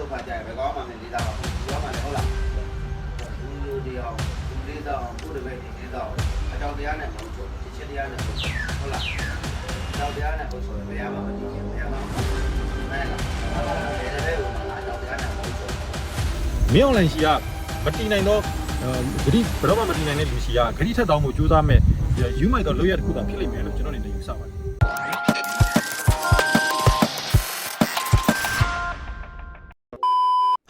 ဒုက္ခကြရပဲကောင်းမှလည်းလေးစားပါဘူးကောင်းမှလည်းဟုတ်လားလူလူတရားလူလေးသားကိုယ်တပည့်နေလေးသားအကြောင်းတရားနဲ့မဟုတ်ဘူးချစ်ချစ်တရားနဲ့ဟုတ်လားအကြောင်းတရားနဲ့ဟုတ်ဆိုရင်ဘယ်ရမှာမကြည့်ရင်ဘယ်ရမှာမဲလားဘယ်တဲ့ကိုအကြောင်းတရားနဲ့ဟုတ်ဆိုမင်းအွန်လိုင်းရှိကမတီးနိုင်တော့ဂရိဘယ်တော့မှမတီးနိုင်တဲ့လူရှိကဂရိထက်တောင်းမှုစူးစမ်းမဲ့ယူမိုက်တော့လောက်ရတစ်ခုသာဖြစ်လိမ့်မယ်လို့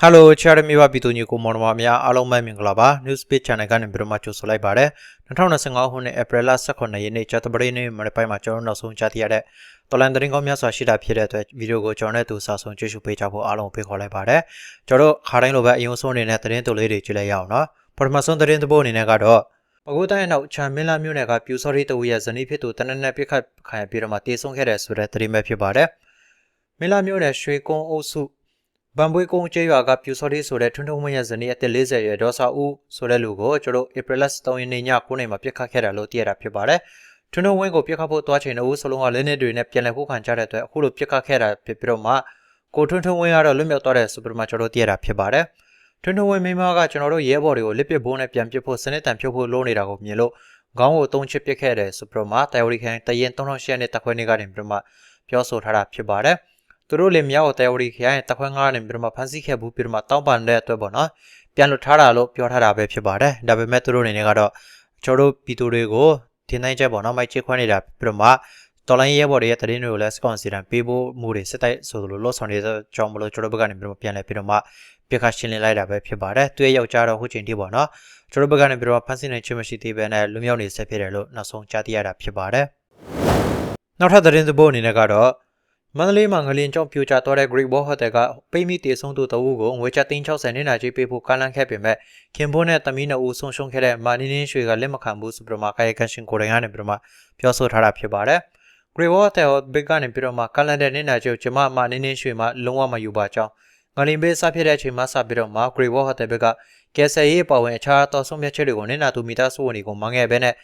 ဟယ်လိုချာရမီဝပြည်သူညီကိုမောင်နှမများအားလုံးပဲမင်္ဂလာပါ News Page Channel ကနေပြီးတော့မှကြိုဆိုလိုက်ပါရစေ2025ခုနှစ် April 18ရက်နေ့ကျသပတေးနေ့မနေ့ပိုင်းမှာကျွန်တော်နောက်ဆုံးကြားသိရတဲ့တော်လန်သတင်းကောင်းများစွာရှိတာဖြစ်တဲ့အတွက်ဗီဒီယိုကိုကျွန်တော်နဲ့တူစာဆုံးကြည့်ရှုပေးကြဖို့အားလုံးဖိတ်ခေါ်လိုက်ပါတယ်ကျွန်တော်တို့ခါတိုင်းလိုပဲအယုံဆုံးနေတဲ့သတင်းတူလေးတွေကြည့်လိုက်ရအောင်နော်ပထမဆုံးသတင်းတစ်ပုဒ်အနေနဲ့ကတော့ပကိုးတိုင်းနောက်ချန်မင်းလာမြို့နယ်ကပြူစော်ရီတဝူရဲ့ဇနီးဖြစ်သူတနက်နေ့ပြစ်ခတ်ခံရပြီးတော့မှတေဆုံးခဲ့တဲ့ဆိုတဲ့သတင်းပဲဖြစ်ပါတယ်မင်းလာမြို့နယ်ရွှေကုန်းအုပ်စု ဗန်ပွေးကုန်းကျေးရွာကပြူစော်လေးဆိုတဲ့ထွန်းထွန်းဝင်းရဲ့ဇနီးအသက်40ရွယ်ဒေါ်စာဦးဆိုတဲ့လူကိုကျွန်တော် April 3ရက်နေ့ည9:00နာရီမှာပြစ်ခတ်ခဲ့တာလို့သိရတာဖြစ်ပါတယ်။ထွန်းထွန်းဝင်းကိုပြစ်ခတ်ဖို့သွားချိန်တော့ဦးစလုံးကလက်နက်တွေနဲ့ပြန်လည်ခုခံကြတဲ့အတွက်အခုလိုပြစ်ခတ်ခဲ့တာဖြစ်ပြီးတော့မှကိုထွန်းထွန်းဝင်းကတော့လွတ်မြောက်သွားတဲ့စူပရမာကျွန်တော်သိရတာဖြစ်ပါတယ်။ထွန်းထွန်းဝင်းမိမကကျွန်တော်တို့ရဲဘော်တွေကိုလက်ပစ်ဘိုးနဲ့ပြန်ပစ်ဖို့စနစ်တန်ဖြုတ်ဖို့လိုနေတာကိုမြင်လို့ခေါင်းကိုသုံးချစ်ပစ်ခဲ့တဲ့စူပရမာတိုင်ဝရီခိုင်တရင်3000နဲ့တက်ခွဲနေကနေပြီးတော့မှပြောဆိုထားတာဖြစ်ပါတယ်။ သူတို့လည်းမြောက်တဲဝရီခရိုင်တခွန်းကားနဲ့ပြီးတော့မှဖန်ဆီးခဲ့ဘူးပြီးတော့မှတောင်းပန်တဲ့အတွက်ပေါ့နော်ပြန်လွတ်ထားတာလို့ပြောထားတာပဲဖြစ်ပါတယ်ဒါပေမဲ့သူတို့အနေနဲ့ကတော့ကျွန်တော်တို့ပြည်သူတွေကိုထင်းတိုင်းချက်ပေါ့နော်မိုက်ချစ်ခွန်းနေတာပြီးတော့မှတော်လိုင်းရဲဘော်တွေရဲ့တရင်တွေကိုလည်းစကွန်စီတန်ပေးဖို့မှုတွေစစ်တိုက်ဆိုလိုလောဆောင်နေတဲ့ကြောင့်မလို့ကျွန်တော်ဘက်ကနေပြီးတော့ပြန်လဲပြီးတော့မှပြခရှင်းလင်းလိုက်တာပဲဖြစ်ပါတယ်သူရဲ့ယောက်ျားတော့ဟိုချိန်ထိပေါ့နော်ကျွန်တော်ဘက်ကနေပြီးတော့ဖန်ဆီးနိုင်ချင်မရှိသေးပဲနဲ့လူမျိုးနေဆက်ဖြစ်တယ်လို့နောက်ဆုံးကြားသိရတာဖြစ်ပါတယ်နောက်ထပ်သတင်းသဘောအနေနဲ့ကတော့ မန္တလေးမှာငလင်ကြောင့်ပြိုကျသွားတဲ့ Great Wall Hotel ကပိမိတေဆုံးသူတအုပ်ကိုငွေကျပ်360နေနာကြီးပေးဖို့ကမ်းလှမ်းခဲ့ပေမဲ့ခင်ဘွန်းနဲ့သမီးနှစ်ဦးဆုံးရှုံးခဲ့တဲ့မာနင်းင်းရွှေကလက်မခံဘူးဆိုပြီးတော့မှကာယကရှင်ကိုယ်တိုင်ကနေပြီးတော့မှပြောဆိုထားတာဖြစ်ပါတယ်။ Great Wall Hotel ဘစ်ကနေပြီးတော့မှကမ်းလှမ်းတဲ့နေနာကြီးကိုကျမမာနင်းင်းရွှေမှလုံးဝမယူပါကြောင်းငလင်ဘေးစဖြစ်တဲ့အချိန်မှစပြီးတော့မှ Great Wall Hotel ဘက်ကကယ်ဆယ်ရေးပါဝင်အခြားသောဆုံးဖြတ်ချက်တွေကိုနေနာသူမိသားစုဝင်တွေကိုမငယ်ဘဲနဲ့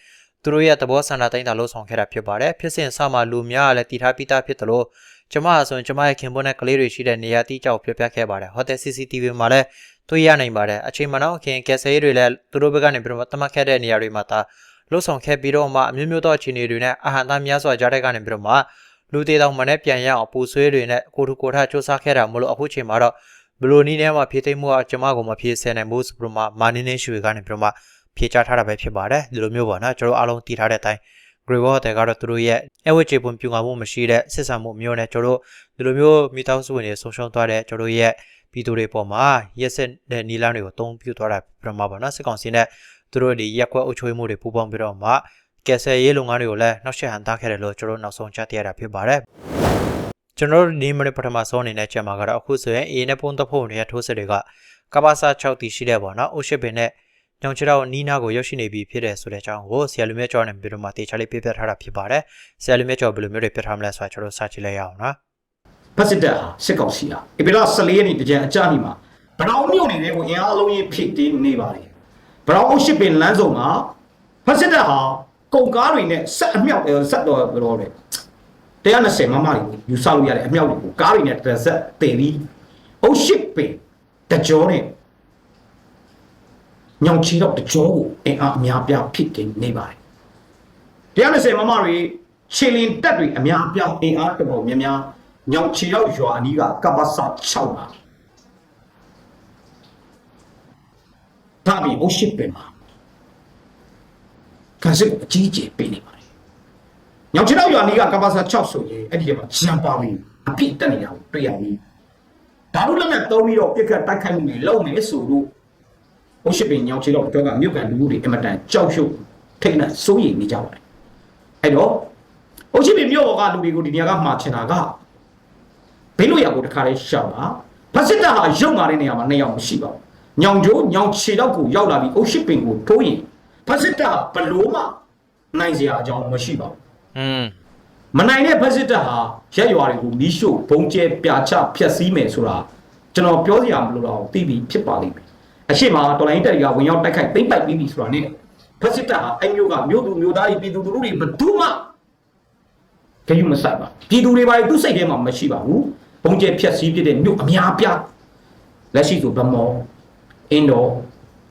သူတို့ရဲ့သဘောဆန္ဒတိုင်းတာလို့ဆောင်ခဲ့တာဖြစ်ပါတယ်။ဖြစ်စဉ်ဆမှလူများကလည်းတည်ထားပြီးသားဖြစ်တယ်လို့ ကျမဆိုရင်ကျမရဲ့ခင်ပွန်းနဲ့ကလေးတွေရှိတဲ့နေရာတိကျကိုပြပြခဲ့ပါတယ်ဟိုတယ် CCTV မှာလည်းတွေ့ရနိုင်ပါတယ်အချိန်မနောက်ခင်ကက်ဆယ်ရေးတွေလည်းသူတို့ဘက်ကနေပြီးတော့တမတ်ခဲ့တဲ့နေရာတွေမှာသာလှုပ်ဆောင်ခဲ့ပြီးတော့မှအမျိုးမျိုးသောအခြေအနေတွေနဲ့အာဟန်သားများစွာကြားတဲ့ကနေပြီးတော့မှလူသေးတောင်မနဲ့ပြန်ရအောင်ပူဆွေးတွေနဲ့ကိုထူကိုထစူးစမ်းခဲ့တာမလို့အခုချိန်မှာတော့ဘလိုနီးနဲ့မှဖြည့်သိမ်းမှုကကျမကိုမဖြည့်ဆဲနိုင်ဘူးဆိုပြီးတော့မှမာနင်းနေရွှေကနေပြီးတော့မှဖြည့်ချထားတာပဲဖြစ်ပါတယ်ဒီလိုမျိုးပေါ့နော်ကျွန်တော်အားလုံးတည်ထားတဲ့အတိုင်း Grey Wall တဲ့ကတော့သူတို့ရဲ့အဝတ်ကြေပွန်ပြူငါမှုမရှိတဲ့စစ်ဆံမှုမျိုးနဲ့ကျွန်တော်တို့ဒီလိုမျိုးမိသားစုဝင်တွေဆုံးရှုံးသွားတဲ့ကျွန်တော်တို့ရဲ့ပြည်သူတွေပေါ်မှာရက်စက်တဲ့နီလန်းတွေကိုတုံးပြသွားတာပြမပါနော်စစ်ကောင်စီနဲ့သူတို့ဒီရက်ကွက်အုပ်ချုပ်မှုတွေပူးပေါင်းပြီးတော့မှကယ်ဆယ်ရေးလုပ်ငန်းတွေကိုလည်းနောက်ဆက်ဟန်သားခဲ့တယ်လို့ကျွန်တော်တို့နောက်ဆုံးကြားသိရတာဖြစ်ပါတယ်ကျွန်တော်တို့ဒီမနေ့ပထမဆုံးအနေနဲ့ချက်မှာကတော့အခုဆိုရင် A နဲ့ပုံတစ်ဖုံတွေထိုးစစ်တွေကကဘာစာ6တီရှိတဲ့ပေါ့နော်အိုရှစ်ပင်နဲ့ ညောင်ချတော့နီးနာကိုရောက်ရှိနေပြီဖြစ်တယ်ဆိုတဲ့အကြောင်းကိုဆရာလူမြတ်ကျော်နဲ့ပြီးတော့မှတေချာလေးပြပြထားတာဖြစ်ပါတယ်ဆရာလူမြတ်ကျော်ဘယ်လိုမျိုးတွေပြထားမလဲဆိုတာကျွန်တော်စကြည့်လိုက်ရအောင်နော်ဖက်စစ်တပ်ဟာစစ်ကောင်စီဟာဧပြီလ14ရက်နေ့တကြံအကြမ်းဒီမှာဘရောင်းမြို့နယ်တွေကိုအင်အားအလုံးကြီးဖိတင်းနေပါတယ်ဘရောင်းအုပ်ရှစ်ပင်လမ်းစုံမှာဖက်စစ်တပ်ဟာကုန်ကားတွေနဲ့ဆက်အမြောက်ဆက်တော့ဘယ်လိုလဲ120မမတွေယူဆလို့ရတဲ့အမြောက်တွေကိုကားတွေနဲ့တစ်ဆက်တင်ပြီးအုပ်ရှစ်ပင်တကြောနဲ့ ညောင်ချီတော့တကြောကိုအင်အားအများပြားဖိတင်းနေပါတယ်120မမတွေခြေလင်တက်တွေအများအပြားအင်အားတော်တော်များများညောင်ချီရောက်ရွာအနီးကကပ္ပစ6ပါဒါပြီးအုပ်ရှိပင်မှာကစစ်ကိုအကြီးကျယ်ပေးနေပါတယ်ညောင်ချီရောက်ရွာအနီးကကပ္ပစ6ဆိုရင်အဲ့ဒီထဲမှာဂျန်ပါပြီးအပြစ်တက်နေတာကိုတွေ့ရပြီဒါတို့လည်းနဲ့တုံးပြီးတော့ပြစ်ခတ်တိုက်ခိုက်မှုတွေလုပ်နေဆိုလို့ အုပ်ရှိပင်ညောင်ချီရောက်တော့ကမြို့ကန်လူမှုတွေအင်မတန်ကြောက်ရွံ့ထိတ်နဲ့စိုးရိမ်နေကြပါတယ်အဲ့တော့အုပ်ရှိပင်မြို့ပေါ်ကလူတွေကိုဒီနေရာကမှာချင်တာကဘေးလို့ရဖို့တခါလေးရှောက်ပါဖက်စစ်တပ်ဟာရုံမာတဲ့နေရာမှာနှစ်ယောက်မရှိပါဘူးညောင်ကျိုးညောင်ခြေတော့ကိုရောက်လာပြီးအုပ်ရှိပင်ကိုထိုးရင်ဖက်စစ်တပ်ဟာဘလို့မှနိုင်စရာအကြောင်းမရှိပါဘူးอืมမနိုင်တဲ့ဖက်စစ်တပ်ဟာရက်ရွာတွေကိုမီးရှို့ဘုံကျဲပြာချဖျက်ဆီးမယ်ဆိုတာကျွန်တော်ပြောစရာမလိုတော့သိပြီးဖြစ်ပါလိမ့်မယ် အရှိမတော်လိုင်းတက်တွေကဝင်ရောက်တိုက်ခိုက်သိမ့်ပိုက်ပြီးပြီဆိုတာ ਨੇ ဖက်စစ်တပ်ဟာအဲ့မျိုးကမျိုးသူမျိုးသားတွေပြည်သူလူထုတွေဘယ်သူမှကြည့်မဆိုင်ပါပြည်သူတွေပါသူစိတ်ထဲမှာမရှိပါဘူးဘုံကျဲဖျက်ဆီးပြတဲ့မြို့အများပြားလက်ရှိဆိုဗမောအင်းတော်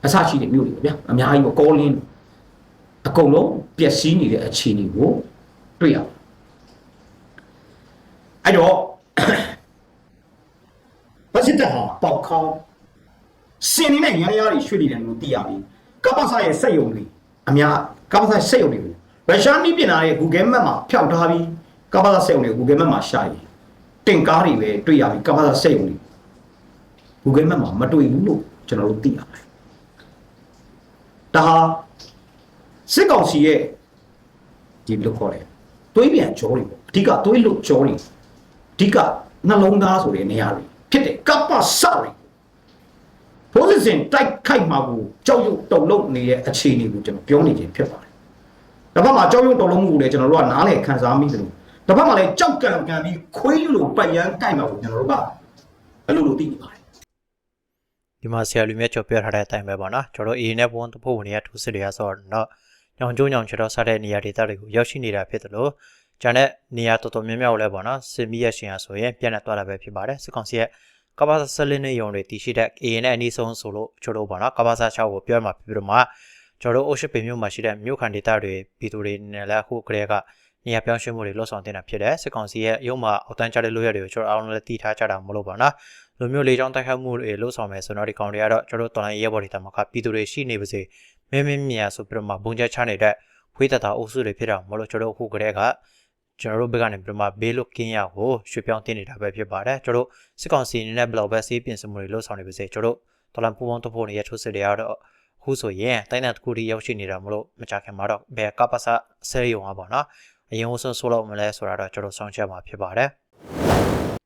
အစရှိတဲ့မြို့တွေပေါ့ဗျာအများကြီးပေါ့ကောလင်းအကုန်လုံးပျက်စီးနေတဲ့အခြေအနေကိုတွေ့ရပါတယ်အဲ့တော့ဗစစ်တပ်ဟာပေါက်ခေါင်း စင်နေတဲ့ရန်ရတွေရွှေ့နေတယ်လို့သိရပြီကပ္ပဆာရဲ့စက်ယုံတွေအများကပ္ပဆာစက်ယုံတွေကိုရုရှားနည်းပညာရဲ့ Google Map မှာဖြောက်ထားပြီးကပ္ပဆာစက်ယုံတွေကို Google Map မှာရှာရင်တင်ကားတွေပဲတွေ့ရပြီကပ္ပဆာစက်ယုံတွေ Google Map မှာမတွေ့ဘူးလို့ကျွန်တော်တို့သိရတယ်ဒါဟာစစ်ကောင်စီရဲ့ဒီဘယ်လိုခေါ်လဲတွေးပြန်ကြောတွေပေါ့အဓိကတွေးလို့ကြောတွေအဓိကနှလုံးသားဆိုတဲ့နေရာတွေဖြစ်တယ်ကပ္ပဆောက်တွေ ဘိုးစင်တိုက်ခိုက်မှာကိုကြောက်ရွံ့တုန်လုံးနေတဲ့အခြေအနေကိုကျွန်တော်ပြောနေခြင်းဖြစ်ပါတယ်တစ်ဖက်မှာကြောက်ရွံ့တုန်လုံးမှုကိုလည်းကျွန်တော်တို့ကနားလည်ခံစားမိတယ်လို့တစ်ဖက်မှာလည်းကြောက်ကံကံပြီးခွေးလိုပတ်ရန်ကြိုက်မှာကိုကျွန်တော်တို့ကအဲ့လိုလိုသိနေပါတယ်ဒီမှာဆရာလူမြတ်ကျော်ပြောထားတဲ့အတိုင်းပဲပေါ့နော်ကျွန်တော်အေးနဲ့ဘုံတဖို့ဝင်ရထူးစစ်တွေကဆိုတော့ညောင်ကျုံညောင်ချတော့စားတဲ့နေရာဒေသတွေကိုရောက်ရှိနေတာဖြစ်တယ်လို့ကျန်တဲ့နေရာတော်တော်များများကိုလည်းပေါ့နော်စင်မီရရှင်ရဆိုရင်ပြန်လည်သွားတာပဲဖြစ်ပါတယ်စစ်ကောင်စီရဲ့ ကဘာဆလင်းနေရုံတွေတည်ရှိတဲ့အေးနဲ့အနီးဆုံးဆိုလို့ကျွန်တော်ပေါ့နော်ကဘာဆာ6ကိုပြောမှာဖြစ်ပြီးတော့မှကျွန်တော်တို့အိုရှိပင်မြို့မှာရှိတဲ့မြို့ခံဒေသတွေပြည်သူတွေနဲ့လည်းအခုကလေးကနေရာပြောင်းရွှေ့မှုတွေလှုပ်ဆောင်တင်တာဖြစ်တယ်စစ်ကောင်စီရဲ့ရုံးမှာအောက်တန်းကြတဲ့လို့ရတွေကိုကျွန်တော်အားလုံးလည်းတည်ထားကြတာမလို့ပါနော်လူမျိုးလေးချောင်းတိုက်ခတ်မှုတွေလှုပ်ဆောင်မယ်ဆိုတော့ဒီကောင်တွေကတော့ကျွန်တော်တို့တော်လိုင်းရဲဘော်တွေတမကပြည်သူတွေရှိနေပါစေမင်းမင်းမြာဆိုပြီးတော့မှဘုံချက်ချနေတဲ့ဖွေးတတာအုပ်စုတွေဖြစ်တာမလို့ကျွန်တော်တို့အခုကလေးက ကျွန်တော်တို့ဘက်ကနေပြီးတော့မှဘေးလွတ်ကင်းရကိုရွှေ့ပြောင်းတင်နေတာပဲဖြစ်ပါတယ်ကျွန်တော်တို့စစ်ကောင်စီအနေနဲ့ဘယ်လောက်ပဲစီးပြင်စမှုတွေလှုပ်ဆောင်နေပါစေကျွန်တော်တို့တော်လိုင်းပူပေါင်းတဖို့နေရထိုးစစ်တွေကတော့အခုဆိုရင်တိုင်းတဲ့တစ်ခုတည်းရောက်ရှိနေတာမလို့မကြခင်မှာတော့ဘယ်ကပ္ပစဆဲရုံပါပေါ့နော်အရင်ဆုံးဆိုလို့မလဲဆိုတာတော့ကျွန်တော်ဆောင်ချက်မှာဖြစ်ပါတယ်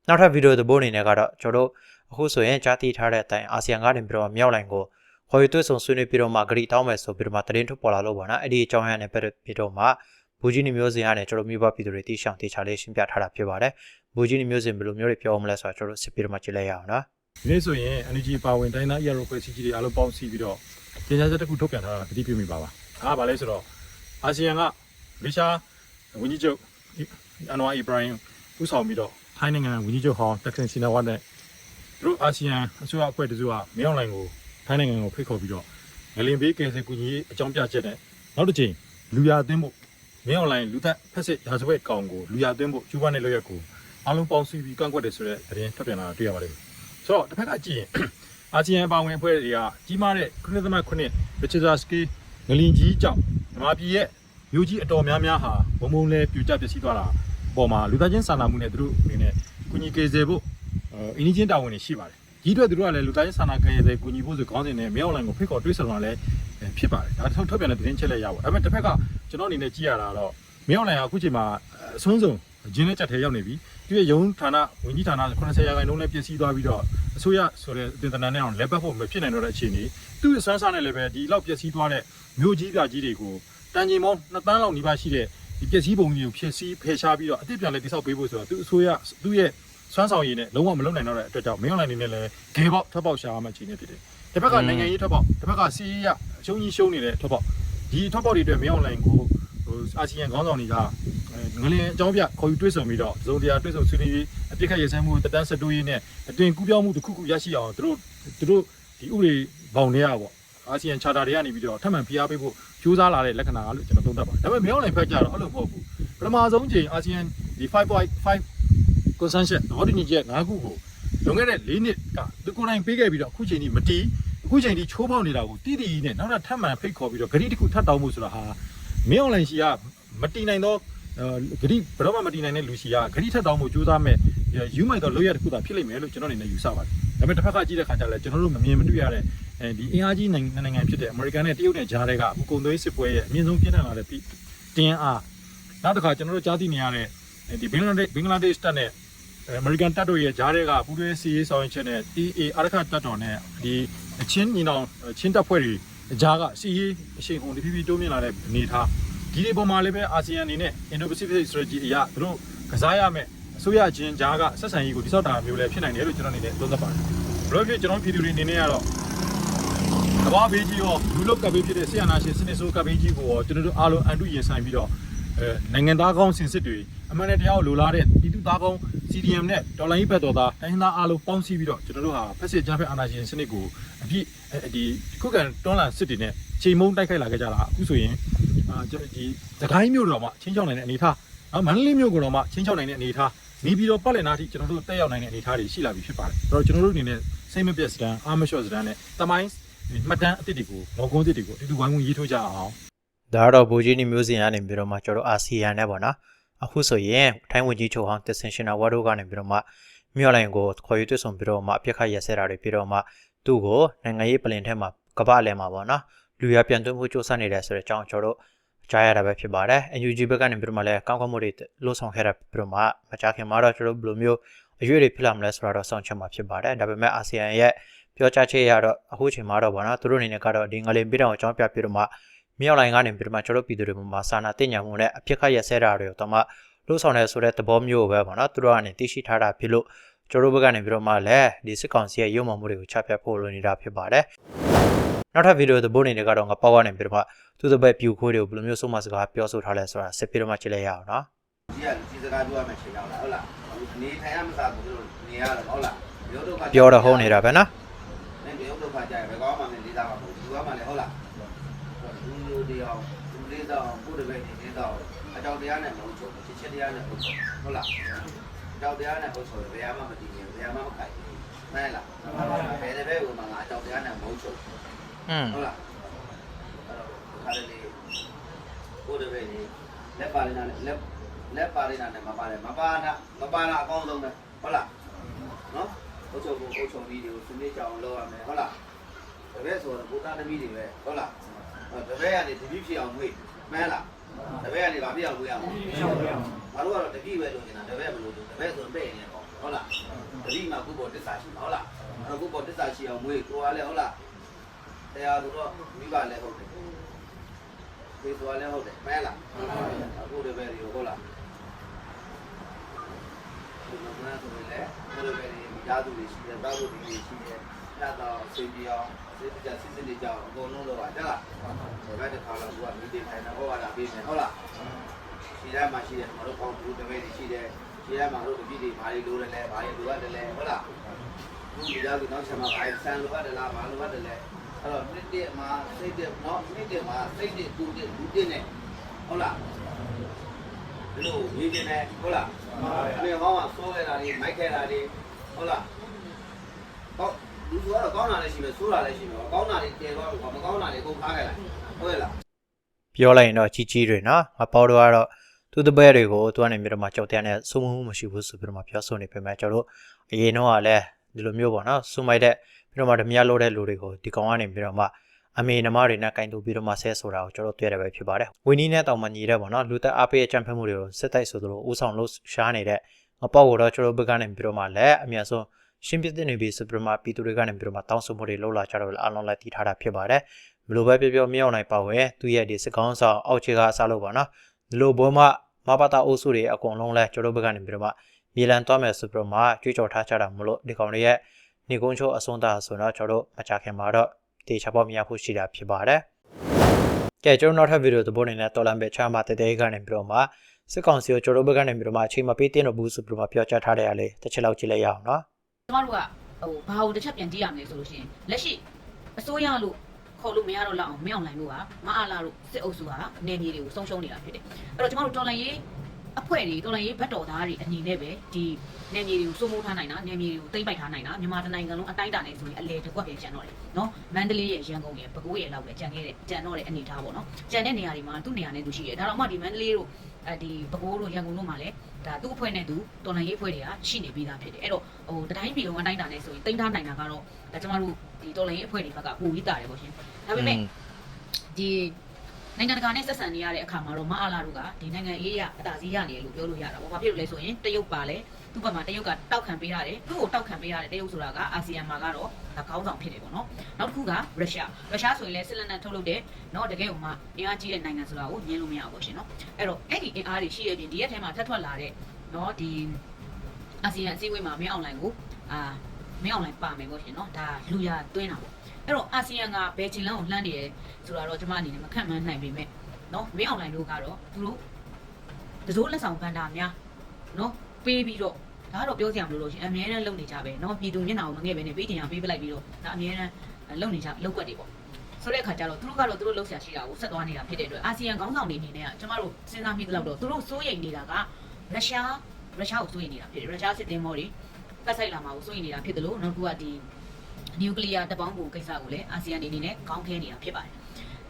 နောက်ထပ်ဗီဒီယိုသဘောအနေနဲ့ကတော့ကျွန်တော်တို့အခုဆိုရင်ကြားသိထားတဲ့အတိုင်းအာဆီယံကနေပြီးတော့မြောက်လိုင်ကိုခေါ်ယူသွေးဆောင်ဆွေးနွေးပြီးတော့မှဂရီတောင်းမယ်ဆိုပြီးတော့မှတရင်ထုတ်ပေါ်လာလို့ပေါ့နော်အဲ့ဒီအကြောင်းအရာနဲ့ပတ်သက်ပြီးတော့မှ ဘူဂျီနီမျိုးစင်ကနေကျွန်တော်မြို့ပပြည်သူတွေတိရှောင်တေချာလေးရှင်းပြထားတာဖြစ်ပါတယ်ဘူဂျီနီမျိုးစင်ဘယ်လိုမျိုးတွေပြောမလဲဆိုတာကျွန်တော်တို့စစ်ပြီးတော့မှကြည့်လိုက်ရအောင်နော်ဒီနေ့ဆိုရင် energy ပါဝင်တိုင်းသားအရာရိုဖွဲ့စည်းကြီးတွေအားလုံးပေါင်းစည်းပြီးတော့ကြေညာချက်တစ်ခုထုတ်ပြန်ထားတာတတိပြုမိပါပါ။အားပါလဲဆိုတော့အာဆီယံကလိရှာဝန်ကြီးချုပ်အန်ဝါအီဘရာဟင်ဦးဆောင်ပြီးတော့ထိုင်းနိုင်ငံဝန်ကြီးချုပ်ဟောင်းတက်ဆင်စီနာဝတ်နဲ့သူတို့အာဆီယံအစိုးရအဖွဲ့တစုကမြောက်လိုင်ကိုထိုင်းနိုင်ငံကိုဖိတ်ခေါ်ပြီးတော့ငလင်ဘေးကယ်ဆယ်ကူညီရေးအကြောင်းပြချက်နဲ့နောက်တစ်ချိန်လူရအသင်းဖို့ မြောက်လိုင်လူသက်ဖက်စစ်ရာဇဝတ်ကောင်ကိုလူရအသင်းဖို့ကျူးပန်းတဲ့လုပ်ရက်ကိုအားလုံးပေါင်းစည်းပြီးကန့်ကွက်တယ်ဆိုတဲ့သတင်းထုတ်ပြန်လာတာတွေ့ရပါတယ်။ဆိုတော့တစ်ဖက်ကကြည့်ရင်အာဆီယံပါဝင်အဖွဲ့တွေကကြီးမားတဲ့ခုနှစ်သမတ်ခုနှစ်ရချစ်ဇာစကီငလင်ကြီးကြောင့်မြန်မာပြည်ရဲ့မြို့ကြီးအတော်များများဟာဘုံဘုံလဲပြူကျပျက်စီးသွားတာအပေါ်မှာလူသားချင်းစာနာမှုနဲ့သူတို့အနေနဲ့ကုညီကေစေဖို့အင်းကြီးချင်းတာဝန်တွေရှိပါတယ်ဒီအတွက်သူတို့ကလည်းလူသားချင်းစာနာကယ်ဆယ်ကုညီဖို့ဆိုခေါင်းစဉ်နဲ့မြောက်လိုင်းကိုဖိတ်ခေါ်တွေးဆောင်လာလဲ ဖြစ်ပါတယ်ဒါထုတ်ထုတ်ပြန်တဲ့သတင်းချက်လက်ရပါဒါပေမဲ့တစ်ဖက်ကကျွန်တော်အနေနဲ့ကြည့်ရတာတော့မြောက်လိုင်းကအခုချိန်မှာအဆုံးစုံဂျင်းနဲ့ချက်ထဲရောက်နေပြီသူရဲ့ယုံဌာနဝင်ကြီးဌာန80ရာခိုင်နှုန်းနဲ့ပြည့်စည်သွားပြီးတော့အစိုးရဆိုတဲ့တင်တနန်နဲ့အောင်လက်ပတ်ဖို့မဖြစ်နိုင်တော့တဲ့အခြေအနေသူ့ရဲ့စွမ်းစားနဲ့လည်းပဲဒီလောက်ပျက်စီးသွားတဲ့မြို့ကြီးပြကြီးတွေကိုတန်ချိန်ပေါင်း2တန်းလောက်နီးပါးရှိတဲ့ဒီပျက်စီးပုံကြီးကိုဖြစ်စီးဖယ်ရှားပြီးတော့အတိတ်ပြန်လဲတိစောက်ပေးဖို့ဆိုတော့သူ့အစိုးရသူ့ရဲ့စွမ်းဆောင်ရည်နဲ့လုံးဝမလုံနိုင်တော့တဲ့အတွက်ကြောင့်မင်းအွန်လိုင်းနေနဲ့လည်းဂေပေါက်ထပ်ပေါက်ရှာရမှအခြေအနေဖြစ်တယ်။ တစ်ဖက်ကနိုင်ငံရေးထပ်ပေါက်တစ်ဖက်ကစီးရအရှုံးကြီးရှုံးနေတဲ့ထပ်ပေါက်ဒီထပ်ပေါက်တွေအတွက်မင်းအွန်လိုင်းကိုဟိုအာဆီယံခေါင်းဆောင်တွေကငလင်အကြောင်းပြခေါ်ယူတွေ့ဆုံပြီးတော့ဇုံတရားတွေ့ဆုံဆွေးနွေးပြီးအပြစ်ခတ်ရစမ်းမှုတတန်းဆက်တိုးရေးနဲ့အတွင်ကူးပြောင်းမှုတစ်ခုခုရရှိအောင်သူတို့သူတို့ဒီဥတွေဘောင်တွေကပေါ့အာဆီယံချာတာတွေကနေပြီးတော့ထပ်မံဖိအားပေးဖို့ကြိုးစားလာတဲ့လက္ခဏာကလို့ကျွန်တော်သုံးသပ်ပါတယ်ဒါပေမဲ့မြောင်းလိုင်ဖက်ကြတော့အဲ့လိုမဟုတ်ဘူးပထမဆုံးချိန်အာဆီယံဒီ5.5 consensus သဘောတူညီချက်၅ခုကို လွန်ခဲ့တဲ့၄နှစ်ကသူကိုယ်တိုင်ပေးခဲ့ပြီးတော့အခုချိန်ဒီမတီးအခုချိန်ဒီချိုးပေါက်နေတာကိုတိတိကြီးနဲ့နောက်တော့ထပ်မံဖိတ်ခေါ်ပြီးတော့ဂရီတစ်ခုထပ်တောင်းမှုဆိုတာဟာမင်းအွန်လိုင်းရှိကမတီးနိုင်တော့ဂရီဘယ်တော့မှမတီးနိုင်တဲ့လူရှိကဂရီထပ်တောင်းမှုကြိုးစားမဲ့ယူမိုက်တော့လွတ်ရတစ်ခုသာဖြစ်လိမ့်မယ်လို့ကျွန်တော်အနေနဲ့ယူဆပါတယ်ဒါပေမဲ့တစ်ဖက်ကကြည့်တဲ့ခါကျလည်းကျွန်တော်တို့မမြင်မတွေ့ရတဲ့အဲဒီအင်အားကြီးနိုင်ငံနိုင်ငံဖြစ်တဲ့အမေရိကန်နဲ့တရုတ်နဲ့ဂျားတွေကအခုကုန်သွယ်စစ်ပွဲရဲ့အမြင့်ဆုံးပြင်းထန်လာတဲ့တင်းအားနောက်တစ်ခါကျွန်တော်တို့ကြားသိနေရတဲ့ဒီဘင်္ဂလားဒေ့ရှ်ဘင်္ဂလားဒေ့ရှ်တပ်နဲ့ အမေရိကန်တပ်တို့ရဲ့ဂျားတွေကပူးတွဲစီရေးဆောင်ရွက်ချက်နဲ့ TA အာရခတပ်တော်နဲ့ဒီအချင်းညီနောင်ချင်းတပ်ဖွဲ့တွေဂျားကစီရေးအရှိန်ဟုန်တဖြည်းဖြည်းတိုးမြင့်လာတဲ့အနေအထားဒီဒီပုံမှာလည်းပဲအာဆီယံအနေနဲ့ Indo-Pacific Strategy အရသူတို့ကစားရမယ်အစိုးရချင်းဂျားကဆက်ဆံရေးကိုတိစောက်တာမျိုးလည်းဖြစ်နိုင်တယ်လို့ကျွန်တော်အနေနဲ့သုံးသပ်ပါတယ်ဘလို့ဖြစ်ကျွန်တော်ပြည်သူတွေအနေနဲ့ကတော့ကဘာဘေးကြီးရောလူလုကပ်ဘေးဖြစ်တဲ့ဆီယနာရှင်စနစ်ဆိုးကပ်ဘေးကြီးကိုရောကျွန်တော်တို့အားလုံးအန်တုရင်ဆိုင်ပြီးတော့အဲ နိုင်ငံသားကောင်းစင်စစ်တွေအမှန်တရားကိုလိုလားတဲ့ပြည်သူသားကောင်း CDM နဲ့ဒေါ်လာကြီးဘက်တော်သားတိုင်းရင်းသားအားလုံးပေါင်းစည်းပြီးတော့ကျွန်တော်တို့ဟာဖက်စစ်ဂျာဖက်အာဏာရှင်စနစ်ကိုအပြည့်အဲဒီခုခံတွန်းလှန်စစ်တွေနဲ့ချိန်မုံတိုက်ခိုက်လာခဲ့ကြတာအခုဆိုရင်အာကျွန်တော်ဒီသခိုင်းမျိုးတော်မှာချင်းချောင်းနိုင်တဲ့အနေထားနော်မန္တလေးမျိုးကတော့မှချင်းချောင်းနိုင်တဲ့အနေထားနေပြီးတော့ပတ်လည်နာထိကျွန်တော်တို့တက်ရောက်နိုင်တဲ့အနေထားတွေရှိလာပြီဖြစ်ပါတယ်အဲ့တော့ကျွန်တော်တို့အနေနဲ့စိတ်မပြတ်စတန်အာမရှော့စတန်နဲ့တမိုင်းမှတ်တမ်းအစ်စ်တွေကိုမော်ကွန်းအစ်စ်တွေကိုအတူတူဝိုင်းဝန်းရေးထိုးကြအောင် ဒါကတော့ဘူဂျီနီမျိုးစင်ကနေပြီးတော့မှကျွန်တော်အာဆီယံနဲ့ပေါ့နော်အခုဆိုရင်ထိုင်းဝန်ကြီးချုပ်ဟောင်းတစ်ဆင်ရှင်နာဝါဒိုကနေပြီးတော့မှမြို့လိုင်းကိုခေါ်ယူတွေ့ဆုံပြီးတော့မှအပြစ်ခတ်ရက်စဲတာတွေပြီးတော့မှသူ့ကိုနိုင်ငံရေးပလင်ထဲမှာကမ္ဘာအလဲမှာပေါ့နော်လူရပြန်သွင်းမှုစ조사နေတယ်ဆိုတဲ့အကြောင်းကျွန်တော်တို့ကြားရတာပဲဖြစ်ပါတယ် NUG ဘက်ကနေပြီးတော့မှလည်းကောင်းကောင်းမှုတွေလှုပ်ဆောင်ခဲ့တာပြီးတော့မှမကြခင်မှာတော့ကျွန်တော်တို့ဘယ်လိုမျိုးအရွေးတွေဖြစ်လာမလဲဆိုတာတော့စောင့်ချက်မှာဖြစ်ပါတယ်ဒါပေမဲ့အာဆီယံရဲ့ပြောကြားချက်ရတော့အခုချိန်မှာတော့ဗောနော်သူတို့အနေနဲ့ကတော့ဒီငလင်ပြည်တော်အကြောင်းပြပြီးတော့မှ မြောက်လိုင်းကနေပြီးတော့မှကျွန်တော်တို့ပြည်သူတွေမှာစာနာတင်ညာမှုနဲ့အဖြစ်ခတ်ရဆဲတာတွေကိုတော့မှလှုပ်ဆောင်နေဆိုတဲ့သဘောမျိုးပဲပေါ့နော်သူတို့ကနေသိရှိထားတာဖြစ်လို့ကျွန်တော်တို့ဘက်ကနေပြီးတော့မှလည်းဒီစစ်ကောင်စီရဲ့ရုံမှမှုတွေကိုချပြဖို့လိုနေတာဖြစ်ပါတယ်နောက်ထပ်ဗီဒီယိုသဘောနေတွေကတော့ငါပေါ့ကနေပြီးတော့မှသူ့တပည့်ပြူခွေးတွေကိုဘယ်လိုမျိုးဆုံးမစကားပြောဆိုထားလဲဆိုတာစစ်ပြီးတော့မှကြည့်လိုက်ရအောင်နော်ကြီးကဒီစကားပြောရမယ်ချိန်ရောက်လာဟုတ်လားနေထိုင်ရမစားဘူးလို့နေရတော့ဟုတ်လားရုပ်ဒုက္ခပြောတော့ဟုတ်နေတာပဲနော်နင်ရုပ်ဒုက္ခကြရဘယ်ကောင်းမှမလေးစားပါဘူးသူကမှလည်းဟုတ်လား လူလူတရားလူလေးတော့ကိုယ်တပည့်နေနေတော့အကြောင်းတရားနဲ့မဟုတ်ဘူးချစ်ချစ်တရားနဲ့ဟုတ်ဟုတ်လားအကြောင်းတရားနဲ့ဟုတ်ဆိုဘယ်မှမတည်ဘူးဘယ်မှမခိုက်ဘူးမှန်လားဘယ်တပည့်ကမှငါအကြောင်းတရားနဲ့မဟုတ်ဆိုอืมဟုတ်လားအဲ့တော့ခါလေးကိုယ်တပည့်နေလက်ပါရနာနဲ့လက်လက်ပါရနာနဲ့မပါတယ်မပါနာမပါနာအကောင်းဆုံးပဲဟုတ်လားနော်အုပ်ချုပ်ဖို့အုပ်ချုပ်ပြီးတွေကိုသူလေးကြောင်လောက်ရမယ်ဟုတ်လားတပည့်ဆိုတော့ဘုရားသမီးတွေပဲဟုတ်လား တပည့်ကနေတပည့်ဖြစ်အောင်မွေးမှန်လားတပည့်ကနေဘာဖြစ်အောင်မွေးရမလဲမတို့ကတော့တပည့်ပဲလို့နေတာတပည့်မလို့တပည့်ဆိုတဲ့နေပေါ့ဟုတ်လားတပည့်မှာကုဘောတစ္ဆာရှိမှာဟုတ်လားအဲ့ကုဘောတစ္ဆာရှိအောင်မွေးကိုကလည်းဟုတ်လားတရားသူတော့မိဘလည်းဟုတ်တယ်ဒီသွားလည်းဟုတ်တယ်မှန်လားအခုတပည့်တွေဟုတ်လားဒီမှာကဆိုရင်လည်းကိုယ်ပဲဒီဓာတ်တွေရှိတယ်ဓာတ်တွေရှိတယ် ညတော့စေပြအောင်စေပြစစ်စစ်လေးကြောင်းအကုန်လုံးတော့ပါတက်လားဒီဘက်တစ်ခါတော့သူကမိတိထိုင်တော့ဟောတာပြီးမယ်ဟုတ်လားရှိရမှာရှိတယ်မတို့ပေါ့ဘူးတပည့်တွေရှိတယ်ရှိရမှာတို့တပည့်တွေဘာတွေလိုတယ်လဲဘာတွေလိုရတယ်လဲဟုတ်လားသူဒီသားကနောက်ဆက်မှာဘာဆန်လိုရတယ်လားဘာလိုရတယ်လဲအဲ့တော့နှစ်တည်းမှာစိတ်တည်းနော်နှ စ်တည်းမှာစိတ်တည်းသူတည်းလူတည်းနဲ့ဟုတ်လားဒီလိုရေးနေတယ်ဟုတ်လားအဲ့ဒီဟောင်းကစိုးခဲ့တာတွေမိုက်ခဲ့တာတွေဟုတ်လားဟောလူဆိုတော့ကောင်းတာလည်းရှိမယ်ဆိုးတာလည်းရှိမယ်ကောင်းတာတွေတည်သွားပြီမကောင်းတာတွေအကုန်ခါခဲ့လိုက်ဟုတ်ရဲ့လားပြောလိုက်ရင်တော့ကြီးကြီးတွေနော်ငါပေါ့တော့ကတော့သူ့တပည့်တွေကိုသူကနေပြီးတော့မှကြောက်တဲ့နဲ့စုံမှုမရှိဘူးဆိုပြီးတော့မှပြောဆိုနေပေမဲ့ကျွန်တော်တို့အရင်တော့ကလည်းဒီလိုမျိုးပေါ့နော်စုမိုက်တဲ့ပြီးတော့မှဓမြလို့တဲ့လူတွေကိုဒီကောင်ကနေပြီးတော့မှအမေနှမတွေနဲ့ကင်တူပြီးတော့မှဆဲဆိုတာကိုကျွန်တော်တွေ့ရတယ်ပဲဖြစ်ပါတယ်ဝင်းနီးနဲ့တောင်မှညီတဲ့ပေါ့နော်လူသက်အားပေးအကြံဖက်မှုတွေကိုစစ်တိုက်ဆိုသလိုဥဆောင်လို့ရှားနေတဲ့ငပေါ့ကိုတော့ကျွန်တော်ဘက်ကနေပြီးတော့မှလည်းအမြတ်ဆုံး ရှင်းပြတဲ့နေပြီဆိုပြီးတော့မှပြည်သူတွေကနေပြီးတော့မှတောင်းဆိုမှုတွေလှုပ်လာကြတော့အလုံးလိုက်တည်ထားတာဖြစ်ပါတယ်ဘယ်လိုပဲပြောပြောမြောက်နိုင်ပါဝဲသူရဲ့ဒီစကောင်းဆောင်အောက်ခြေကအစားလို့ပါနော်ဒီလိုဘောမမဘာတာအိုးစုတွေအကုန်လုံးလဲကျွန်တော်ဘက်ကနေပြီးတော့မှမြေလန်သွားမယ်ဆိုပြီးတော့မှကြွေးကြော်ထားကြတာမလို့ဒီကောင်တွေရဲ့နေကုန်းချိုးအစွန်းသားဆိုတော့ကျွန်တော်တို့မကြခင်မှာတော့တေချာပေါမရဖို့ရှိတာဖြစ်ပါတယ်ကဲကျွန်တော်နောက်ထပ်ဗီဒီယိုသဘောနေနဲ့တော်လန်ပဲချမ်းပါတဲတဲကနေပြီးတော့မှစစ်ကောင်စီကိုကျွန်တော်ဘက်ကနေပြီးတော့မှအချိန်မပေးတင်တော့ဘူးဆိုပြီးတော့မှပြောကြားထားတဲ့အားလေးတစ်ချက်လောက်ကြည့်လိုက်ရအောင်နော် ကျမတို့ကဟိုဘာလို့တစ်ချက်ပြန်ကြည့်ရမလဲဆိုလို့ရှိရင်လက်ရှိအစိုးရလို့ခေါ်လို့မရတော့လောက်အောင်မင်းအောင်လိုင်းတို့ကမအားလာတို့စစ်အုပ်စုကနေမြေတွေကိုဆုံးရှုံးနေတာဖြစ်တယ်အဲ့တော့ကျမတို့တော်လိုင်းရေး အဖွဲ့တွေတော်လိုင်းရေးဘတ်တော်သားတွေအနေနဲ့ပဲဒီနေမြေတွေကိုစိုးမိုးထားနိုင်တာနေမြေတွေကိုတိမ့်ပိုက်ထားနိုင်တာမြန်မာတိုင်းနိုင်ငံလုံးအတိုင်းအတာနဲ့ဆိုရင်အလေတစ်ကွက်ပဲကျန်တော့တယ်နော်မန္တလေးရဲ့ရန်ကုန်ရဲ့ပဲခူးရဲ့လောက်ပဲကျန်ခဲ့တဲ့ကျန်တော့တဲ့အနေထားပေါ့နော်ကျန်တဲ့နေရာတွေမှာသူ့နေရာနဲ့သူရှိတယ်ဒါတော့မှဒီမန္တလေးတို့အဲဒီပဲခူးတို့ရန်ကုန်တို့မှာလည်းဒါသူ့အဖွဲ့နဲ့သူတော်လိုင်းရေးအဖွဲ့တွေကရှိနေပြီးသားဖြစ်တယ်အဲ့တော့ဟိုတတိုင်းပြည်လုံးအတိုင်းအတာနဲ့ဆိုရင်တိမ့်ထားနိုင်တာကတော့ဒါကျမတို့ဒီတော်လိုင်းရေးအဖွဲ့တွေဘက်ကပိုပြီးတာတယ်ပေါ့ရှင်ဒါပေမဲ့ဒီ နိုင်ငံတကာနဲ့ဆက်ဆံနေရတဲ့အခါမှာတော့မအားလာတို့ကဒီနိုင်ငံရေးရအတားစီးရနေတယ်လို့ပြောလို့ရတာပေါ့။ဘာဖြစ်လို့လဲဆိုရင်တရုတ်ပါလဲသူ့ဘက်မှာတရုတ်ကတောက်ခံပေးရတယ်။သူ့ကိုတောက်ခံပေးရတယ်တရုတ်ဆိုတာကအာဆီယံမှာကတော့ဒါကောင်းဆောင်ဖြစ်တယ်ပေါ့နော်။နောက်တစ်ခုကရုရှားရုရှားဆိုရင်လည်းစစ်လက်နက်ထုတ်လုပ်တဲ့နော်တကယ်ဟိုမှာအင်အားကြီးတဲ့နိုင်ငံဆိုတာကိုညှင်းလို့မရဘူးရှင်နော်။အဲ့တော့အဲ့ဒီအင်အားတွေရှိတဲ့ပြင်ဒီရက်ထဲမှာထပ်ထွက်လာတဲ့နော်ဒီအာဆီယံအစည်းအဝေးမှာမင်းအွန်လိုင်းကိုအာမင်းအွန်လိုင်းပါမယ်ပေါ့ရှင်နော်။ဒါလူရသွင်းတာပေါ့။ အဲ့တော့အာဆီယံကဘယ်ချိန်လန်းကိုလှမ်းနေတယ်ဆိုတာတော့ကျွန်မအနေနဲ့မခန့်မှန်းနိုင်ပေမဲ့နော်မင်းအွန်လိုင်းတို့ကတော့သူတို့တစိုးလက်ဆောင်ဖန်တာများနော်ပေးပြီးတော့ဒါကတော့ပြောစရာမလိုလို့ရှိရင်အမြဲတမ်းလုပ်နေကြပဲနော်ပြည်သူမျက်နှာကိုမငဲ့ပဲနဲ့ပေးတင်ရပေးပလိုက်ပြီးတော့ဒါအမြဲတမ်းလုပ်နေကြလုပ်ကွက်တွေပေါ့ဆိုတဲ့အခါကျတော့သူတို့ကတော့သူတို့လှုပ်ရှားရှိတာကိုဆက်သွားနေတာဖြစ်တဲ့အတွက်အာဆီယံခေါင်းဆောင်တွေအနေနဲ့ကကျမတို့စဉ်းစားမိသလောက်တော့သူတို့စိုးရိမ်နေတာကရုရှားရုရှားကိုစိုးရိမ်နေတာဖြစ်တယ်ရုရှားစစ်တင်မော်တွေတက်ဆိုင်လာမှာကိုစိုးရိမ်နေတာဖြစ်တယ်လို့နောက်တစ်ခုကဒီ နျူကလ িয়ার တပေါင်းပုံကိစ္စကိုလည်းအာဆီယံအနေနဲ့ခေါင်းခဲနေတာဖြစ်ပါတယ်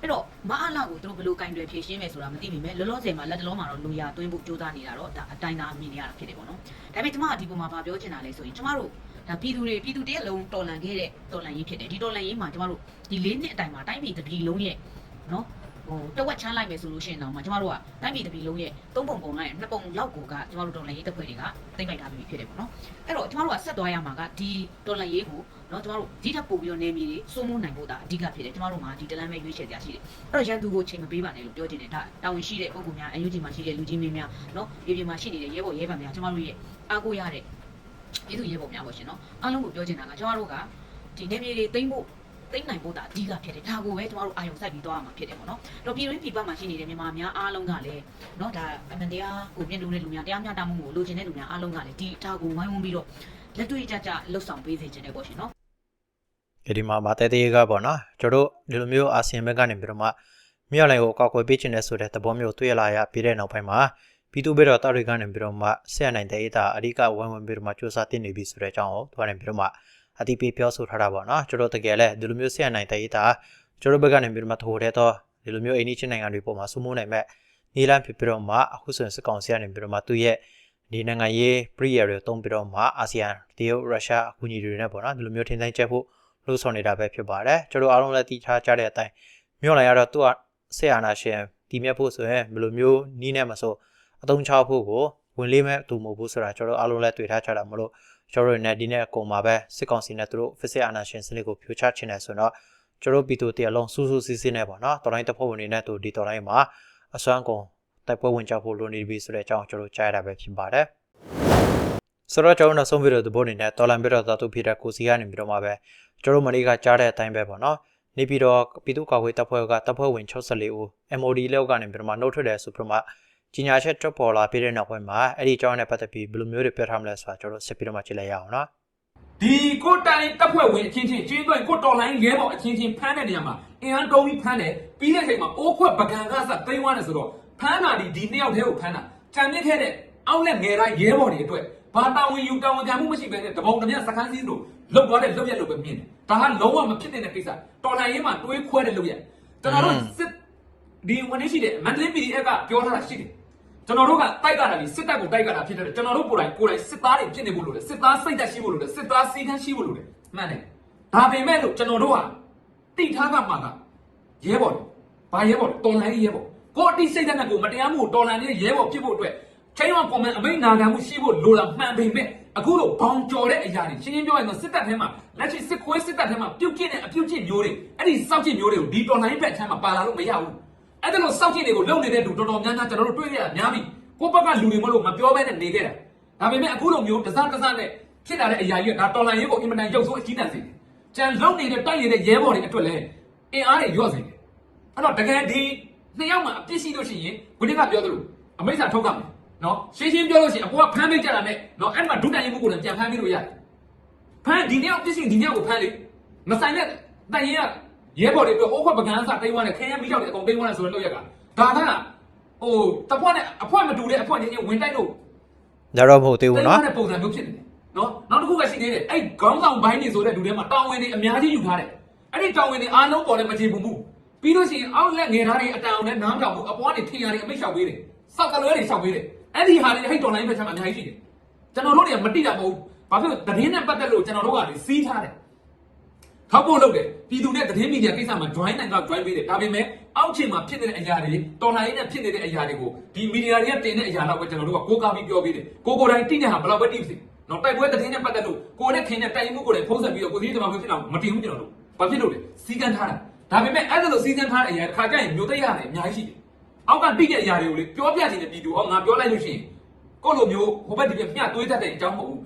အဲ့တော့မအားလာကိုသူတို့ဘယ်လိုကင်တွယ်ဖြည့်ရှင်းမယ်ဆိုတာမသိမိမယ်လောလောဆယ်မှာလက်တလုံးမှာတော့လူရသွင်းဖို့ကြိုးစားနေတာတော့ဒါအတိုင်းသားမြင်နေရတာဖြစ်တယ်ပေါ့နော်ဒါပေမဲ့ကျမကဒီပုံမှာဗာပြောချင်တာလဲဆိုရင်ကျမတို့ဒါပြည်သူတွေပြည်သူတရက်လုံးတော်လန်ခဲ့တဲ့တော်လန်ရေးဖြစ်တယ်ဒီတော်လန်ရေးမှာကျမတို့ဒီ၄နှစ်အတိုင်းမှာတိုင်းပြည်တစ်ပြည်လုံးရဲ့နော် ဟိုတဝက်ချမ်းလိုက်မယ်ဆိုလို့ရှိရင်တော့မှကျမတို့ကတိုင်းပြည်တစ်ပြည်လုံးရဲ့သုံးပုံပုံလိုက်နှစ်ပုံလောက်ကိုကကျမတို့တော်လန်ရေးတပ်ဖွဲ့တွေကသိမ့်လိုက်တာမျိုးဖြစ်တယ်ပေါ့နော်အဲ့တော့ကျမတို့ကဆက်သွားရမှာကဒီတော်လန်ရေးကိုနော်ကျမတို့ဒီထပ်ပို့ပြီးတော့နေမြေတွေစိုးမိုးနိုင်ဖို့ဒါအဓိကဖြစ်တယ်ကျမတို့မှာဒီတလန်းပဲရွေးချယ်ကြရရှိတယ်အဲ့တော့ရန်သူကိုချိန်မပေးပါနဲ့လို့ပြောချင်တယ်ဒါတာဝန်ရှိတဲ့ပုံကူများအယူကြီးမှာရှိတဲ့လူကြီးမင်းများနော်ပြည်ပြည်မှာရှိနေတဲ့ရဲဘော်ရဲဗန်များကျမတို့ရဲ့အားကိုးရတဲ့ပြည်သူရဲဘော်များပေါ့ရှင်နော်အားလုံးကိုပြောချင်တာကကျမတို့ကဒီနေမြေတွေသိမ့်ဖို့ သိမ့်နိုင်ဖို့ဒါအဓိကဖြစ်တယ်ဒါကိုပဲကျမတို့အာရုံစိုက်ပြီးသွားရမှာဖြစ်တယ်ပေါ့နော်တော့ပြည်တွင်းပြည်ပမှာရှိနေတဲ့မြန်မာများအားလုံးကလည်းနော်ဒါအမှန်တရားကိုမြင်လို့တဲ့လူများတရားမျှတမှုကိုလိုချင်တဲ့လူများအားလုံးကလည်းဒီဒါကိုဝိုင်းဝန်းပြီးတော့လက်တွေ့ကြကြလှုပ်ဆောင်ပေးစေချင်တယ်ပေါ့ရှင်နော်ဒီမှာမတဲသေးကပေါ့နော်ကျွန်တော်တို့ဒီလိုမျိုးအာဆီယံဘက်ကနေပြီးတော့မှမြောက်လိုင်ကိုအကောက်ကွယ်ပေးခြင်းနဲ့ဆိုတဲ့သဘောမျိုးတွေ့လာရပြီးတဲ့နောက်ပိုင်းမှာပြည်သူ့ဘက်တော်တာတွေကနေပြီးတော့မှဆက်နိုင်တဲ့အတာအဓိကဝိုင်းဝန်းပြီးတော့မှစ조사တင်နေပြီဆိုတဲ့အကြောင်းကိုသူကနေပြီးတော့မှ အတိပေးပြောဆိုထားတာပေါ့နော်ကျွန်တော်တကယ်လဲဒီလိုမျိုးဆက်နိုင်တဲ့အတာကျွန်တော်ဘက်ကနေပြီးတော့မှထိုးတဲ့တော့ဒီလိုမျိုးအိန္ဒိချင်းနိုင်ငံတွေပေါ်မှာစုမိုးနိုင်မဲ့နီလန်ဖြစ်ပြီးတော့မှအခုဆိုရင်စစ်ကောင်စီကနေပြီးတော့မှသူ့ရဲ့ဒီနိုင်ငံရေးပရိယာတွေတုံးပြီးတော့မှအာဆီယံတရုတ်ရုရှားအကူအညီတွေနဲ့ပေါ့နော်ဒီလိုမျိုးထင်တိုင်းချက်ဖို့လို့ဆောင်နေတာပဲဖြစ်ပါတယ်ကျွန်တော်အားလုံးလည်းသိထားကြတဲ့အတိုင်းမြို့လိုက်ရတော့သူကဆက်အာနာရှင်ဒီမြတ်ဖို့ဆိုရင်ဘယ်လိုမျိုးနီးနေမှာဆိုအတုံးချဖို့ကိုဝင်လေးမဲ့သူမဟုတ်ဘူးဆိုတာကျွန်တော်အားလုံးလည်းတွေ့ထားကြတာမလို့ ကျွန်တော်တို့နဲ့ဒီနေ့အကုန်မှာပဲစစ်ကောင်စီနဲ့သူတို့ဖစ်စစ်အာနာရှင်စနစ်ကိုဖြိုချချင်တယ်ဆိုတော့ကျွန်တော်ပြည်သူတရားလုံးစူးစူးစီးစီးနဲ့ပေါ့နော်တော်တိုင်းတပ်ဖွဲ့ဝင်တွေနဲ့သူဒီတော်တိုင်းမှာအစွမ်းကုန်တိုက်ပွဲဝင်ကြဖို့လိုနေပြီဆိုတဲ့အကြောင်းကျွန်တော်ကြားရတာပဲဖြစ်ပါတယ်ဆိုတော့ကျွန်တော်နောက်ဆုံးဗီဒီယိုသဘောအနေနဲ့တော်လန်ပြီးတော့သာသူဖြစ်တဲ့ကိုစီကနေပြီးတော့မှပဲကျွန်တော်မလေးကကြားတဲ့အတိုင်းပဲပေါ့နော်နေပြီးတော့ပြည်သူ့ကာကွယ်တပ်ဖွဲ့ကတပ်ဖွဲ့ဝင်64ဦး MOD လောက်ကနေပြီးတော့မှနှုတ်ထွက်တယ်ဆိုပြီးတော့မှ ကြီးညာချက်ထွက်ပေါ်လာပြီးတဲ့နောက်ပိုင်းမှာအဲ့ဒီအကြောင်းနဲ့ပတ်သက်ပြီးဘယ်လိုမျိုးတွေပြောထားမလဲဆိုတာကျွန်တော်ဆက်ပြီးတော့မှကြည့်လိုက်ရအောင်နော်ဒီကိုတိုင်တပ်ဖွဲ့ဝင်အချင်းချင်းကျင်းသွင်းကိုတော်လိုင်းရဲဘော်အချင်းချင်းဖမ်းတဲ့နေရာမှာအင်အားတုံးပြီးဖမ်းတယ်ပြီးတဲ့ချိန်မှာအိုးခွက်ပကံကစသိမ်းသွားတယ်ဆိုတော့ဖမ်းတာဒီဒီနှစ်ယောက်တည်းကိုဖမ်းတာကြံမြင့်ခဲ့တဲ့အောက်လက်ငယ်တိုင်းရဲဘော်တွေအတွက်ဘာတာဝန်ယူတာဝန်ခံမှုမရှိဘဲနဲ့တပုံတမျက်စကန်းစည်းတို့လုတ်သွားတဲ့လုတ်ရက်လို့ပဲမြင်တယ်ဒါကလုံးဝမဖြစ်တဲ့ကိစ္စတော်လိုင်းရဲမှာတွေးခွဲတဲ့လုတ်ရက်ကျွန်တော်တို့စစ်ဒီဝန်ထမ်းရှိတဲ့မန္တလေး PDF ကပြောထားတာရှိတယ် ကျွန်တော်တို့ကတိုက်ကြတာဒီစစ်တပ်ကိုတိုက်ကြတာဖြစ်တယ်ကျွန်တော်တို့ကိုယ်တိုင်ကိုယ်တိုင်စစ်သားတွေဖြစ်နေဖို့လိုတယ်စစ်သားစိတ်သက်ရှိဖို့လိုတယ်စစ်သားစီးကန်းရှိဖို့လိုတယ်မှန်တယ်ဒါပေမဲ့လို့ကျွန်တော်တို့ကတိထားကမှကရဲဘော်တယ်ဘာရဲဘော်လဲတော်လိုင်းရဲဘော်ကိုအတိစိတ်သက်နဲ့ကိုမတရားမှုကိုတော်လိုင်းရဲ့ရဲဘော်ဖြစ်ဖို့အတွက်ချိန်အောင်ကွန်မန့်အမိန့်နာခံမှုရှိဖို့လိုတာမှန်ပေမဲ့အခုလိုဘောင်ကျော်တဲ့အရာတွေရှင်းရှင်းပြောရင်တော့စစ်တပ်ထဲမှာလက်ရှိစစ်ခွေးစစ်တပ်ထဲမှာပြုတ်ကျင့်တဲ့အပြုတ်ကျင့်မျိုးတွေအဲ့ဒီစောက်ကျင့်မျိုးတွေကိုဒီတော်လိုင်းဘက်ချမ်းမှာပါလာလို့မရဘူး အဲ့ဒါလို့စောက်ကြည့်တွေကိုလုံနေတဲ့လူတော်တော်များများကျွန်တော်တို့တွေ့ရတာများပြီကိုယ့်ဘက်ကလူတွေမလို့မပြောဘဲနဲ့နေခဲ့တာဒါပေမဲ့အခုလိုမျိုးတစားတစားနဲ့ဖြစ်လာတဲ့အရာကြီးကဒါတော်လန်ရေးကိုအင်မတန်ရုပ်ဆိုးအကြီးတန်းစေတယ်ကြံလုံနေတဲ့တိုက်နေတဲ့ရဲဘော်တွေအတွက်လည်းအင်အားတွေညော့စေတယ်အဲ့တော့တကယ်ဒီနှစ်ယောက်မှအပြစ်ရှိလို့ရှိရင်ဝိနည်းကပြောသလိုအမိစ္ဆာထုတ်ကမယ်နော်ရှင်းရှင်းပြောလို့ရှိရင်အကူကဖမ်းပေးကြတာနဲ့နော်အဲ့မှာဒုတိုင်ရေးမှုကိုလည်းပြန်ဖမ်းပေးလို့ရတယ်ဖမ်းဒီနှစ်ယောက်ပြစ်ရှိဒီနှစ်ယောက်ကိုဖမ်းလေမဆိုင်တဲ့တိုင်ရင်က ရဲဘော်တွေပြောအိုးခွက်ပကန်းစားတိတ်ဝါနဲ့ခရမ်းမီးကြောက်တွေအကုန်တိတ်ဝါနဲ့ဆိုတဲ့လောက်ရက်ကဒါကဟိုတပွက်နဲ့အဖွက်မတူတဲ့အဖွက်ချင်းချင်းဝင်တိုက်လို့ဒါတော့မဟုတ်သေးဘူးနော်တဲ့ပုံစံမျိုးဖြစ်နေတယ်နော်နောက်တစ်ခုကရှိသေးတယ်အဲ့ခေါင်းဆောင်ဘိုင်းနေဆိုတဲ့လူတွေမှာတောင်းဝင်တွေအများကြီးယူထားတယ်အဲ့ဒီတောင်းဝင်တွေအားလုံးပေါ်လည်းမချေဘူးမှုပြီးလို့ရှိရင်အောက်လက်ငယ်သားတွေအတန်အောင်နဲ့နားမတောင်ဘူးအပွားတွေထင်ရတွေအမိတ်လျှောက်ပေးတယ်စောက်ကလွဲတွေလျှောက်ပေးတယ်အဲ့ဒီဟာတွေဟိတ်တော်လိုင်းပဲချက်မှာအများကြီးရှိတယ်ကျွန်တော်တို့တွေကမတိတာမဟုတ်ဘူးဘာဖြစ်လို့သတင်းနဲ့ပတ်သက်လို့ကျွန်တော်တို့ကလေစီးထားတယ် ထောက်ဖို့လုပ်တယ်ပြည်သူနဲ့သတင်းမီဒီယာကိစ္စမှာ join နိုင်က join ပေးတယ်ဒါပေမဲ့အောက်ခြေမှာဖြစ်နေတဲ့အရာတွေတော်လှန်ရေးနဲ့ဖြစ်နေတဲ့အရာတွေကိုဒီမီဒီယာတွေကတင်တဲ့အရာတော့ပဲကျွန်တော်တို့ကကိုးကားပြီးပြောပေးတယ်ကိုကိုယ်တိုင်တိတဲ့ဟာဘယ်လောက်ပဲတိစေနော်တိုက်ပွဲသတင်းနဲ့ပတ်သက်လို့ကိုယ်နဲ့ခင်တဲ့တိုင်မှုကိုလည်းဖုံးဆက်ပြီးတော့ကိုကြီးတမန်ဖြစ်အောင်မတင်ဘူးကျွန်တော်တို့ဘာဖြစ်လို့လဲစီကန်းထားတာဒါပေမဲ့အဲ့ဒါလို့စီကန်းထားတဲ့အရာတစ်ခါကျရင်မျိုးသိရတယ်အများကြီးရှိတယ်အောက်ကတိတဲ့အရာတွေကိုလေပြောပြချင်တဲ့ပြည်သူဟောငါပြောလိုက်လို့ရှိရင်ကိုလိုမျိုးဟိုဘက်ဒီဘက်မျှတွေးတတ်တဲ့အကြောင်းမဟုတ်ဘူး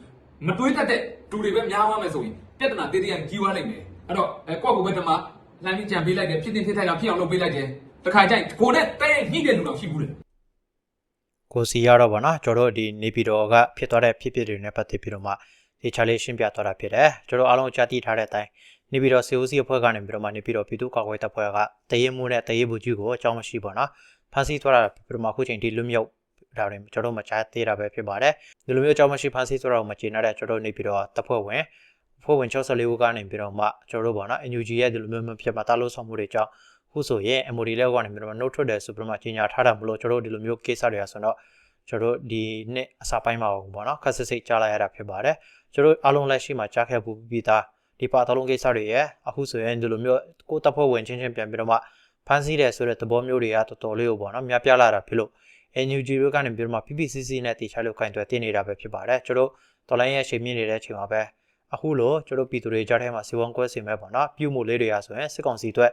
မတွေးတတ်တဲ့လူတွေပဲများသွားမယ်ဆိုရင်ပြဿနာတေးသေးရကြီးသွားနိုင်တယ် အဲ့တော့အဲကိုယ့်ကိုယ်ဘက်တမှာလှမ်းပြီးကြံပေးလိုက်တယ်ဖြစ်တင်ဖြစ်ထိုက်တာဖြစ်အောင်လုပ်ပေးလိုက်တယ်တခါကျရင်ကိုနဲ့တဲ့ညှိတဲ့လူတော့ရှိဘူးလေကိုစီရတော့ဗောနော်ကျွန်တော်တို့ဒီနေပြည်တော်ကဖြစ်သွားတဲ့ဖြစ်ဖြစ်တွေနဲ့ပတ်သက်ပြီးတော့မှဒီချာလေးရှင်းပြသွားတာဖြစ်တယ်ကျွန်တော်အားလုံးကြားသိထားတဲ့အတိုင်းနေပြည်တော် COC အဖွဲ့ကနေပြီးတော့မှနေပြည်တော်ပြည်သူ့ကာကွယ်တပ်ဖွဲ့ကတရေမှုနဲ့တရေဘူးကြီးကိုအကြောင်းမရှိဗောနော်ဖမ်းဆီးသွားတာပြီးတော့မှအခုချိန်ဒီလွတ်မြောက်ဒါတွေကျွန်တော်မကြားသေးတာပဲဖြစ်ပါတယ်ဒီလိုမျိုးအကြောင်းမရှိဖမ်းဆီးသွားတာကိုမကျေနပ်တဲ့ကျွန်တော်နေပြည်တော်တပ်ဖွဲ့ဝင် ဖွဲ့ဝင်64ဦးကနေပြီးတော့မှကျွန်တော်တို့ဗောနော် NUG ရဲ့ဒီလိုမျိုးမဖြစ်မှာတားလို့ဆောင်မှုတွေကြောင့်ခုဆိုရင် MOD လက်ကနေပြီးတော့ note ထွက်တယ်ဆိုပြီးတော့မှကြီးညာထားတာမလို့ကျွန်တော်တို့ဒီလိုမျိုး case တွေရဆိုတော့ကျွန်တော်တို့ဒီနှစ်အစာပိုင်းမှာပေါ့နော်ခက်စစ်စစ်ကြားလိုက်ရတာဖြစ်ပါတယ်ကျွန်တော်အားလုံးလက်ရှိမှာကြားခဲ့ဘူးပြီးသားဒီပါတော်လုံးကိစ္စတွေရဲ့အခုဆိုရင်ဒီလိုမျိုးကိုတပ်ဖွဲ့ဝင်ချင်းချင်းပြန်ပြီးတော့မှဖမ်းဆီးတယ်ဆိုတဲ့သဘောမျိုးတွေကတော်တော်လေးကိုပေါ့နော်များပြားလာတာဖြစ်လို့ NUG တို့ကနေပြီးတော့မှ PPCC နဲ့တီချလို့ကင်တွယ်တင်နေတာပဲဖြစ်ပါတယ်ကျွန်တော်တော်လိုင်းရဲ့ချိန်မြင့်နေတဲ့အချိန်မှာပဲ အခုလို့ကျွန်တော်ပြည်သူတွေကြားထဲမှာစီဝန်ကွဲစီမဲ့ပေါ့နော်ပြုမှုလေးတွေရဆိုရင်စစ်ကောင်စီအတွက်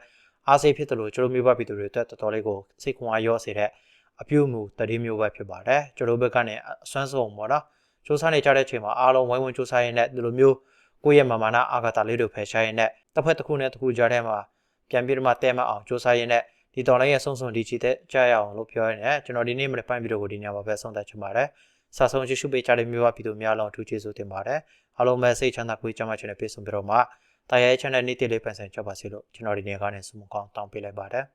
အားစိတ်ဖြစ်တယ်လို့ကျွန်တော်မျိုးပါပြည်သူတွေအတွက်တော်တော်လေးကိုစိတ်ခွန်အားရောစေတဲ့အပြုမှုတတိမျိုးပဲဖြစ်ပါတယ်ကျွန်တော်ဘက်ကနေအစွမ်းဆုံးပေါ့နော်စူးစမ်းနေကြတဲ့အချိန်မှာအားလုံးဝိုင်းဝန်းစူးစမ်းရင်းနဲ့ဒီလိုမျိုးကိုယ့်ရဲ့မာမာနာအာဂတာလေးတွေဖယ်ရှားရင်းနဲ့တစ်ဖက်တစ်ခုနဲ့တစ်ခုကြားထဲမှာပြန်ပြီးတော့မှတဲမအောင်စူးစမ်းရင်းနဲ့ဒီတော်လိုင်းရဲ့ဆုံးဆုံးဒီချီတဲ့ကြားရအောင်လို့ပြောရနေကျွန်တော်ဒီနေ့မနေ့ပိုင်းဗီဒီယိုကိုဒီညမှာပဲဆုံးသက်ချင်ပါတယ် စာဆုံးကြည့်ရှုပေးကြတဲ့မျိုးပါပြည်သူများလုံးအထူးကျေးဇူးတင်ပါတယ်အားလုံးပဲစိတ်ချမ်းသာကိုယ်ကျန်းမာခြင်းနဲ့ပြည့်စုံပြီးတော့မှတာရဲ channel နေ့တည်လေးပန်ဆင်ကြပါစေလို့ကျွန်တော်ဒီနေ့ကနေဆုမကောင်းတောင်းပေးလိုက်ပါတယ်